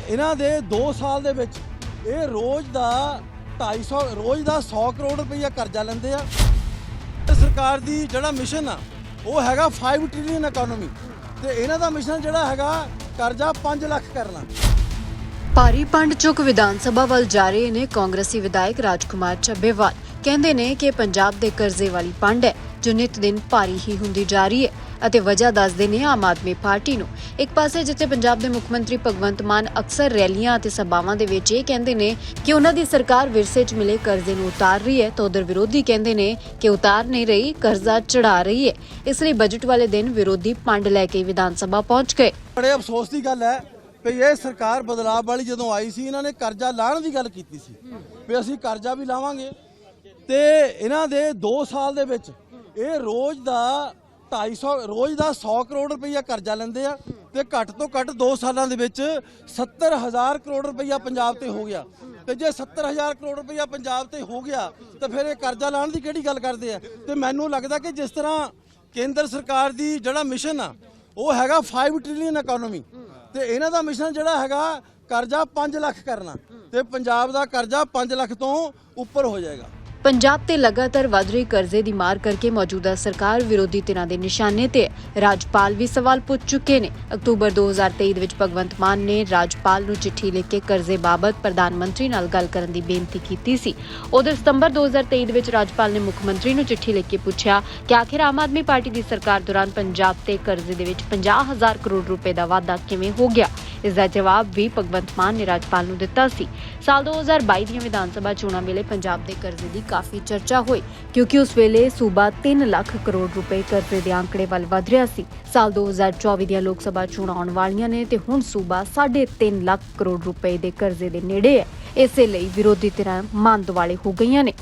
ਇਹਨਾਂ ਦੇ 2 ਸਾਲ ਦੇ ਵਿੱਚ ਇਹ ਰੋਜ਼ ਦਾ 250 ਰੋਜ਼ ਦਾ 100 ਕਰੋੜ ਰੁਪਈਆ ਕਰਜ਼ਾ ਲੈਂਦੇ ਆ। ਸਰਕਾਰ ਦੀ ਜਿਹੜਾ ਮਿਸ਼ਨ ਆ, ਉਹ ਹੈਗਾ 5 ਟ੍ਰਿਲੀਅਨ ਇਕਨੋਮੀ ਤੇ ਇਹਨਾਂ ਦਾ ਮਿਸ਼ਨ ਜਿਹੜਾ ਹੈਗਾ, ਕਰਜ਼ਾ 5 ਲੱਖ ਕਰਨਾ। ਭਾਰੀ ਪੰਡ ਚੁੱਕ ਵਿਧਾਨ ਸਭਾ ਵੱਲ ਜਾ ਰਹੇ ਨੇ ਕਾਂਗਰਸੀ ਵਿਧਾਇਕ ਰਾਜਕੁਮਾਰ ਚੱਬੇਵਾਲ ਕਹਿੰਦੇ ਨੇ ਕਿ ਪੰਜਾਬ ਦੇ ਕਰਜ਼ੇ ਵਾਲੀ ਪੰਡ ਹੈ। ਜੋ ਨਿਤ ਦਿਨ ਭਾਰੀ ਹੀ ਹੁੰਦੀ ਜਾ ਰਹੀ ਹੈ ਅਤੇ ਵਜ੍ਹਾ ਦੱਸਦੇ ਨੇ ਆਮ ਆਦਮੀ ਪਾਰਟੀ ਨੂੰ। ਇੱਕ ਪਾਸੇ ਜਿੱਥੇ ਪੰਜਾਬ ਦੇ ਮੁੱਖ ਮੰਤਰੀ ਭਗਵੰਤ ਮਾਨ ਅਕਸਰ ਰੈਲੀਆਂ ਅਤੇ ਸਭਾਵਾਂ ਦੇ ਵਿੱਚ ਇਹ ਕਹਿੰਦੇ ਨੇ ਕਿ ਉਹਨਾਂ ਦੀ ਸਰਕਾਰ ਵਿਰਸੇ 'ਚ ਮਿਲੇ ਕਰਜ਼ੇ ਨੂੰ ਉਤਾਰ ਰਹੀ ਹੈ ਤਾਂ ਉਧਰ ਵਿਰੋਧੀ ਕਹਿੰਦੇ ਨੇ ਕਿ ਉਤਾਰ ਨਹੀਂ ਰਹੀ, ਕਰਜ਼ਾ ਚੜਾ ਰਹੀ ਹੈ। ਇਸ ਲਈ ਬਜਟ ਵਾਲੇ ਦਿਨ ਵਿਰੋਧੀ ਪੰਡ ਲੈ ਕੇ ਵਿਧਾਨ ਸਭਾ ਪਹੁੰਚ ਗਏ। ਬੜੇ ਅਫਸੋਸ ਦੀ ਗੱਲ ਹੈ ਵੀ ਇਹ ਸਰਕਾਰ ਬਦਲਾਅ ਵਾਲੀ ਜਦੋਂ ਆਈ ਸੀ, ਇਹਨਾਂ ਨੇ ਕਰਜ਼ਾ ਲਾਹਣ ਦੀ ਗੱਲ ਕੀਤੀ ਸੀ ਵੀ ਅਸੀਂ ਕਰਜ਼ਾ ਵੀ ਲਾਵਾਂਗੇ ਤੇ ਇਹਨਾਂ ਦੇ 2 ਸਾਲ ਦੇ ਵਿੱਚ ਇਹ ਰੋਜ਼ ਦਾ 250 ਰੋਜ਼ ਦਾ 100 ਕਰੋੜ ਰੁਪਈਆ ਕਰਜ਼ਾ ਲੈਂਦੇ ਆ ਤੇ ਘੱਟ ਤੋਂ ਘੱਟ 2 ਸਾਲਾਂ ਦੇ ਵਿੱਚ 70000 ਕਰੋੜ ਰੁਪਈਆ ਪੰਜਾਬ ਤੇ ਹੋ ਗਿਆ। ਤੇ ਜੇ 70000 ਕਰੋੜ ਰੁਪਈਆ ਪੰਜਾਬ ਤੇ ਹੋ ਗਿਆ, ਤਾਂ ਫਿਰ ਇਹ ਕਰਜ਼ਾ ਲਾਣ ਦੀ ਕਿਹੜੀ ਗੱਲ ਕਰਦੇ ਆ? ਤੇ ਮੈਨੂੰ ਲੱਗਦਾ ਕਿ ਜਿਸ ਤਰ੍ਹਾਂ ਕੇਂਦਰ ਸਰਕਾਰ ਦੀ ਜਿਹੜਾ ਮਿਸ਼ਨ ਆ, ਉਹ ਹੈਗਾ 5 ਟ੍ਰਿਲੀਅਨ ਇਕਨੋਮੀ ਤੇ ਇਹਨਾਂ ਦਾ ਮਿਸ਼ਨ ਜਿਹੜਾ ਹੈਗਾ, ਕਰਜ਼ਾ 5 ਲੱਖ ਕਰਨਾ। ਤੇ ਪੰਜਾਬ ਦਾ ਕਰਜ਼ਾ 5 ਲੱਖ ਤੋਂ ਉੱਪਰ ਹੋ ਜਾਏਗਾ। ਪੰਜਾਬ ਤੇ ਲਗਾਤਾਰ ਵਧ ਰਹੀ ਕਰਜ਼ੇ ਦੀ ਮਾਰ ਕਰਕੇ ਮੌਜੂਦਾ ਸਰਕਾਰ ਵਿਰੋਧੀ ਧਿਰਾਂ ਦੇ ਨਿਸ਼ਾਨੇ ਤੇ ਰਾਜਪਾਲ ਵੀ ਸਵਾਲ ਪੁੱਛ ਚੁੱਕੇ ਨੇ। ਅਕਤੂਬਰ 2023 ਦੇ ਵਿੱਚ ਭਗਵੰਤ ਮਾਨ ਨੇ ਰਾਜਪਾਲ ਨੂੰ ਚਿੱਠੀ ਲਿਖ ਕੇ ਕਰਜ਼ੇ ਬਾਬਤ ਪ੍ਰਧਾਨ ਮੰਤਰੀ ਨਾਲ ਗੱਲ ਕਰਨ ਦੀ ਬੇਨਤੀ ਕੀਤੀ ਸੀ। ਉਧਰ ਸਤੰਬਰ 2023 ਦੇ ਵਿੱਚ ਰਾਜਪਾਲ ਨੇ ਮੁੱਖ ਮੰਤਰੀ ਨੂੰ ਚਿੱਠੀ ਲਿਖ ਕੇ ਪੁੱਛਿਆ ਕਿ ਆਖਿਰ ਆਮ ਆਦਮੀ ਪਾਰਟੀ ਦੀ ਸਰਕਾਰ ਦੌਰਾਨ ਪੰਜਾਬ ਤੇ ਕਰਜ਼ੇ ਦੇ ਵਿੱਚ 50000 ਕਰੋੜ ਰੁਪਏ ਦਾ ਵਾਧਾ ਕਿਵੇਂ ਹੋ ਗਿਆ? ਇਸ ਦਾ ਜਵਾਬ ਵੀ ਭਗਵੰਤ ਮਾਨ ਨੇ ਰਾਜਪਾਲ ਨੂੰ ਦਿੱਤਾ ਸੀ। ਸਾਲ 2022 ਦੀਆਂ ਵਿਧਾਨ ਸਭਾ ਚੋਣਾਂ ਵੇਲੇ ਪੰਜਾਬ ਦੇ ਕਰਜ਼ੇ ਦੀ ਕਾਫੀ ਚਰਚਾ ਹੋਈ, ਕਿਉਂਕਿ ਉਸ ਵੇਲੇ ਸੂਬਾ 3 ਲੱਖ ਕਰੋੜ ਰੁਪਏ ਕਰਜ਼ੇ ਦੇ ਅੰਕੜੇ ਵੱਲ ਵਧ ਰਿਹਾ ਸੀ। ਸਾਲ 2024 ਦੀਆਂ ਲੋਕ ਸਭਾ ਚੋਣਾਂ ਆਉਣ ਵਾਲੀਆਂ ਨੇ ਤੇ ਹੁਣ ਸੂਬਾ 3.5 ਲੱਖ ਕਰੋੜ ਰੁਪਏ ਦੇ ਕਰਜ਼ੇ ਦੇ ਨੇੜੇ ਹੈ। ਇਸੇ ਲਈ ਵਿਰੋਧੀ ਧਿਰਾਂ ਮੰਨ ਦੁਆਲੇ ਹੋ ਗਈਆਂ ਨੇ।